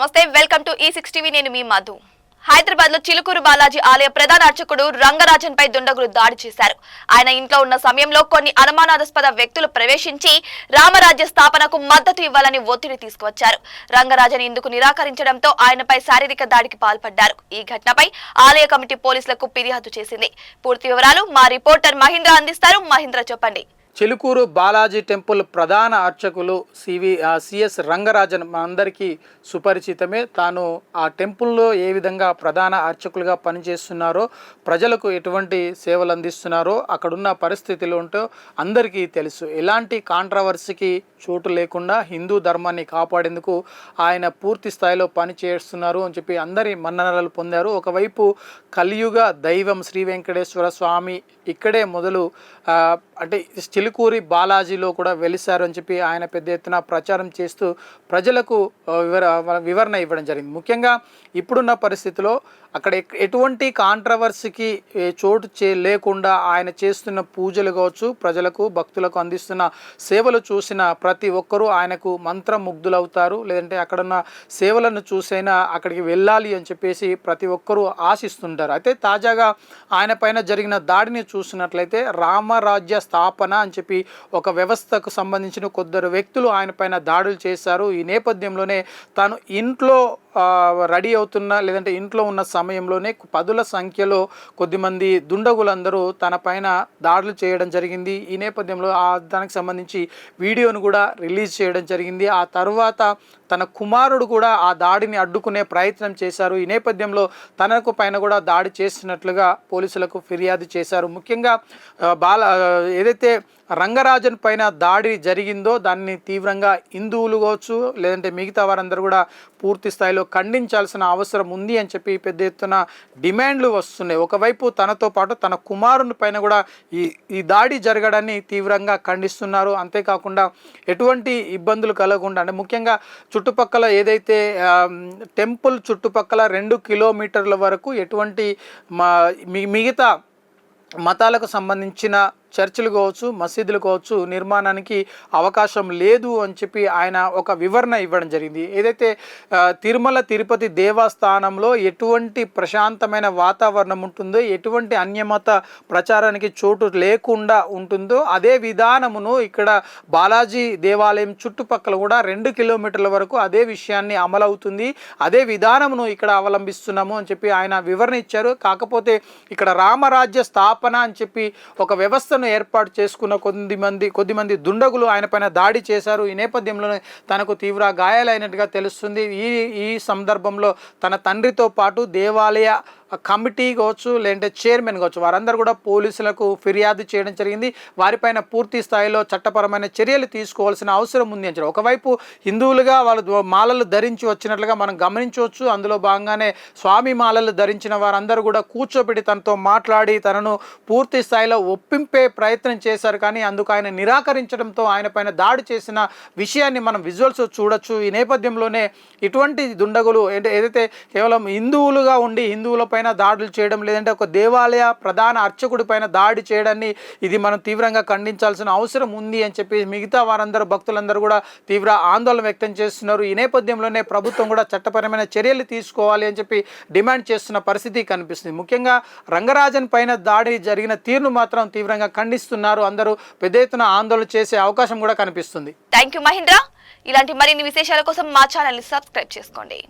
నమస్తే welcome to ఈ six TV నేను మీ మధు. హైదరాబాద్లో చిలుకూరు బాలాజీ ఆలయ ప్రధాన అర్చకుడు రంగరాజన్ పై దుండగులు దాడి చేశారు. ఆయన ఇంట్లో ఉన్న సమయంలో కొన్ని అనుమానాస్పద వ్యక్తులు ప్రవేశించి రామరాజ్య స్థాపనకు మద్దతు ఇవ్వాలని ఒత్తిడి తీసుకువచ్చారు. రంగరాజన్ ఇందుకు నిరాకరించడంతో ఆయనపై శారీరక దాడికి పాల్పడ్డారు. ఈ ఘటనపై ఆలయ కమిటీ పోలీసులకు ఫిర్యాదు చేసింది. పూర్తి వివరాలు మా రిపోర్టర్ మహేంద్ర అందిస్తారు. మహేంద్ర చెప్పండి. చిలుకూరు బాలాజీ టెంపుల్ ప్రధాన అర్చకులు సివి సిఎస్ రంగరాజన్ మనందరికీ సుపరిచితమే. తాను ఆ టెంపుల్లో ఏ విధంగా ప్రధాన అర్చకులుగా పనిచేస్తున్నారో ప్రజలకు ఎటువంటి సేవలు అందిస్తున్నారో అక్కడున్న పరిస్థితులు ఉంటో అందరికీ తెలుసు. ఎలాంటి కాంట్రవర్సీకి చోటు లేకుండా హిందూ ధర్మాన్ని కాపాడేందుకు ఆయన పూర్తి స్థాయిలో పని చేస్తున్నారు అని చెప్పి అందరి మన్ననలు పొందారు. ఒకవైపు కలియుగ దైవం శ్రీ వెంకటేశ్వర స్వామి ఇక్కడే మొదలు అంటే చిలుకూరి బాలాజీలో కూడా వెలిశారు అని చెప్పి ఆయన పెద్ద ఎత్తున ప్రచారం చేస్తూ ప్రజలకు వివర వివరణ ఇవ్వడం జరిగింది. ముఖ్యంగా ఇప్పుడున్న పరిస్థితిలో అక్కడ ఎటువంటి కాంట్రవర్సీకి చోటు చే లేకుండా ఆయన చేస్తున్న పూజలు కావచ్చు ప్రజలకు భక్తులకు అందిస్తున్న సేవలు చూసిన ప్రతి ఒక్కరూ ఆయనకు మంత్రముగ్ధులవుతారు. లేదంటే అక్కడున్న సేవలను చూసైనా అక్కడికి వెళ్ళాలి అని చెప్పేసి ప్రతి ఒక్కరూ ఆశిస్తుంటారు. అయితే తాజాగా ఆయన పైన జరిగిన దాడిని చూసినట్లయితే రామరాజ్య స్థాపన అని చెప్పి ఒక వ్యవస్థకు సంబంధించిన కొందరు వ్యక్తులు ఆయన పైన దాడులు చేశారు. ఈ నేపథ్యంలోనే తాను ఇంట్లో రెడీ అవుతున్న లేదంటే ఇంట్లో ఉన్న సమయంలోనే పదుల సంఖ్యలో కొద్దిమంది దుండగులందరూ తన పైన దాడులు చేయడం జరిగింది. ఈ నేపథ్యంలో ఆ దానికి సంబంధించి వీడియోను కూడా రిలీజ్ చేయడం జరిగింది. ఆ తర్వాత తన కుమారుడు కూడా ఆ దాడిని అడ్డుకునే ప్రయత్నం చేశారు. ఈ నేపథ్యంలో తనకు పైన కూడా దాడి చేసినట్లుగా పోలీసులకు ఫిర్యాదు చేశారు. ముఖ్యంగా బాల ఏదైతే రంగరాజన్ పైన దాడి జరిగిందో దాన్ని తీవ్రంగా హిందువులు కావచ్చు లేదంటే మిగతా వారందరూ కూడా పూర్తి స్థాయిలో ఖండించాల్సిన అవసరం ఉంది అని చెప్పి పెద్ద ఎత్తున డిమాండ్లు వస్తున్నాయి. ఒకవైపు తనతో పాటు తన కుమారుని పైన కూడా ఈ ఈ దాడి జరగడాన్ని తీవ్రంగా ఖండిస్తున్నారు. అంతేకాకుండా ఎటువంటి ఇబ్బందులు కలగకుండా అంటే ముఖ్యంగా చుట్టుపక్కల ఏదైతే టెంపుల్ చుట్టుపక్కల రెండు కిలోమీటర్ల వరకు ఎటువంటి మా మి- మిగతా మతాలకు సంబంధించిన చర్చిలు కావచ్చు మసీదులు కావచ్చు నిర్మాణానికి అవకాశం లేదు అని చెప్పి ఆయన ఒక వివరణ ఇవ్వడం జరిగింది. ఏదైతే తిరుమల తిరుపతి దేవస్థానంలో ఎటువంటి ప్రశాంతమైన వాతావరణం ఉంటుందో ఎటువంటి అన్యమత ప్రచారానికి చోటు లేకుండా ఉంటుందో అదే విధానమును ఇక్కడ బాలాజీ దేవాలయం చుట్టుపక్కల కూడా రెండు కిలోమీటర్ల వరకు అదే విషయాన్ని అమలవుతుంది. అదే విధానమును ఇక్కడ అవలంబిస్తున్నాము అని చెప్పి ఆయన వివరణ ఇచ్చారు. కాకపోతే ఇక్కడ రామరాజ్య స్థాపన అని చెప్పి ఒక వ్యవస్థ వ్యవస్థను ఏర్పాటు చేసుకున్న కొద్ది మంది కొద్దిమంది దుండగులు ఆయన పైన దాడి చేశారు. ఈ నేపథ్యంలోనే తనకు తీవ్ర గాయాలైనట్టుగా తెలుస్తుంది. ఈ ఈ సందర్భంలో తన తండ్రితో పాటు దేవాలయ కమిటీ కావచ్చు లేదంటే చైర్మన్ కావచ్చు వారందరూ కూడా పోలీసులకు ఫిర్యాదు చేయడం జరిగింది. వారిపైన పూర్తి స్థాయిలో చట్టపరమైన చర్యలు తీసుకోవాల్సిన అవసరం ఉంది అని ఒకవైపు హిందువులుగా వాళ్ళు మాలలు ధరించి వచ్చినట్లుగా మనం గమనించవచ్చు. అందులో భాగంగానే స్వామి మాలలు ధరించిన వారందరూ కూడా కూర్చోబెట్టి తనతో మాట్లాడి తనను పూర్తి స్థాయిలో ఒప్పింపే ప్రయత్నం చేశారు. కానీ అందుకు ఆయన నిరాకరించడంతో ఆయన పైన దాడి చేసిన విషయాన్ని మనం విజువల్స్ చూడొచ్చు. ఈ నేపథ్యంలోనే ఇటువంటి దుండగులు అంటే ఏదైతే కేవలం హిందువులుగా ఉండి హిందువులపై పైన దాడులు చేయడం లేదంటే ఒక దేవాలయ ప్రధాన అర్చకుడి పైన దాడి చేయడాన్ని ఇది మనం తీవ్రంగా ఖండించాల్సిన అవసరం ఉంది అని చెప్పి మిగతా వారందరూ భక్తులందరూ కూడా తీవ్ర ఆందోళన వ్యక్తం చేస్తున్నారు. ఈ నేపథ్యంలోనే ప్రభుత్వం కూడా చట్టపరమైన చర్యలు తీసుకోవాలి అని చెప్పి డిమాండ్ చేస్తున్న పరిస్థితి కనిపిస్తుంది. ముఖ్యంగా రంగరాజన్ పైన దాడి జరిగిన తీరును మాత్రం తీవ్రంగా ఖండిస్తున్నారు. అందరూ పెద్ద ఎత్తున ఆందోళన చేసే అవకాశం కూడా కనిపిస్తుంది. Thank you Mahendra. ఇలాంటి మరిన్ని విశేషాల కోసం మా ఛానల్ని సబ్స్క్రైబ్ చేసుకోండి.